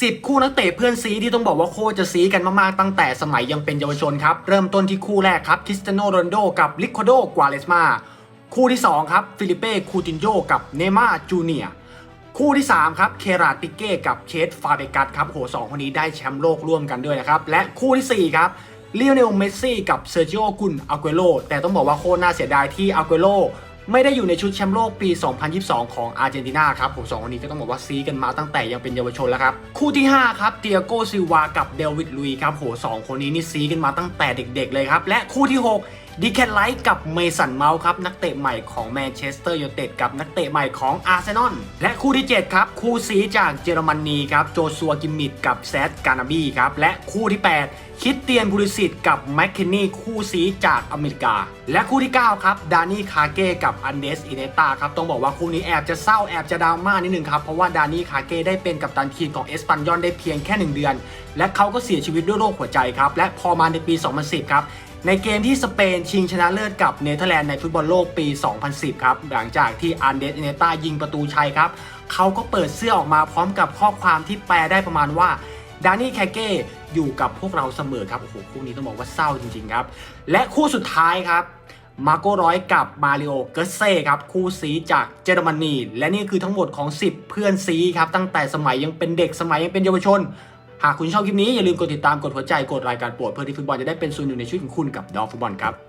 10 คู่นักเตะเพื่อนซีที่ต้องบอกว่าโคจะซีกันมากๆตั้งแต่สมัยยังเป็นเยาวชนครับ เริ่มต้นที่คู่แรกครับคริสเตียโนโรนโดกับลิโคโดกวาเลสมาคู่ที่ 2 ครับ ฟิลิเป้คูตินโยกับเนม่าจูเนียคู่ที่ 3 ครับ เคราติเก้กับเคสฟาเบกัสครับโหสองคนนี้ได้แชมป์โลกร่วมกันด้วยนะครับ และคู่ทีสี่4 ครับเล o โอเนลเมสซี่กับเซอร์จิโอกุนอาเกโรแต่ต้องบอกว่าโคตรน่าเสียดายที่อาเกโร ไม่ได้อยู่ในชุดแชมป์โลกปี 2022 ของอาร์เจนตินาครับผมสองคนนี้ก็ต้องบอกว่าซีกันมาตั้งแต่ยังเป็นเยาวชนแล้วครับ คู่ที่ 5 ครับเตียโกซิวากับเดวิดลุยครับโหสองคนนี้นี่ซีกันมาตั้งแต่เด็ก ๆ เลยครับ และคู่ที่ 6 ดิแคนไลท์กับเมสันเมาส์ครับ นักเตะใหม่ของแมนเชสเตอร์ยูไนเต็ดกับนักเตะใหม่ของอาร์เซนอลและคู่ที่ 7 ครับ คู่ซีจากเยอรมนีครับ โจซัวกิมมิดกับแซดกานาบีครับ และคู่ที่ 8 คิดเตียนบูริสิตกับแมคเคนนี่คู่ซีจากอเมริกา และคู่ที่ 9 ครับ ดานี่คาเก้กับอันเดสอินเนตาครับ ต้องบอกว่าคู่นี้แอบจะเศร้าแอบจะดราม่านิดนึงครับเพราะว่าดานี่คาเก้ได้เป็นกัปตันทีมของเอสปันยอนได้เพียงแค่ 1 เดือน และเขาก็เสียชีวิตด้วยโรคหัวใจครับและพอมาในปี 2010 ครับ ในเกมที่สเปนชิงชนะเลิศกับเนเธอร์แลนด์ในฟุตบอลโลกปี 2010 ครับ หลังจากที่อันเดสอินเนตายิงประตูชัยครับ เขาก็เปิดเสื้อออกมาพร้อมกับข้อความที่แปลได้ประมาณว่าดานี่แคเก้อยู่กับพวกเราเสมอครับ โอ้โห คู่นี้ต้องบอกว่าเศร้าจริงๆครับ และคู่สุดท้ายครับมาโกร้อยกับมาริโอเกเซ่ครับคู่ซีจากเยอรมนี และนี่คือทั้งหมดของ 10 เพื่อนซีครับ ตั้งแต่สมัยยังเป็นเด็กสมัยยังเป็นเยาวชน หากคุณชอบคลิปนี้อย่าลืมกดติดตามกดหัวใจกดรายการโปรดเพื่อที่ฟุตบอลจะได้เป็นส่วนหนึ่งในชีวิตของคุณกับดอฟุตบอลครับ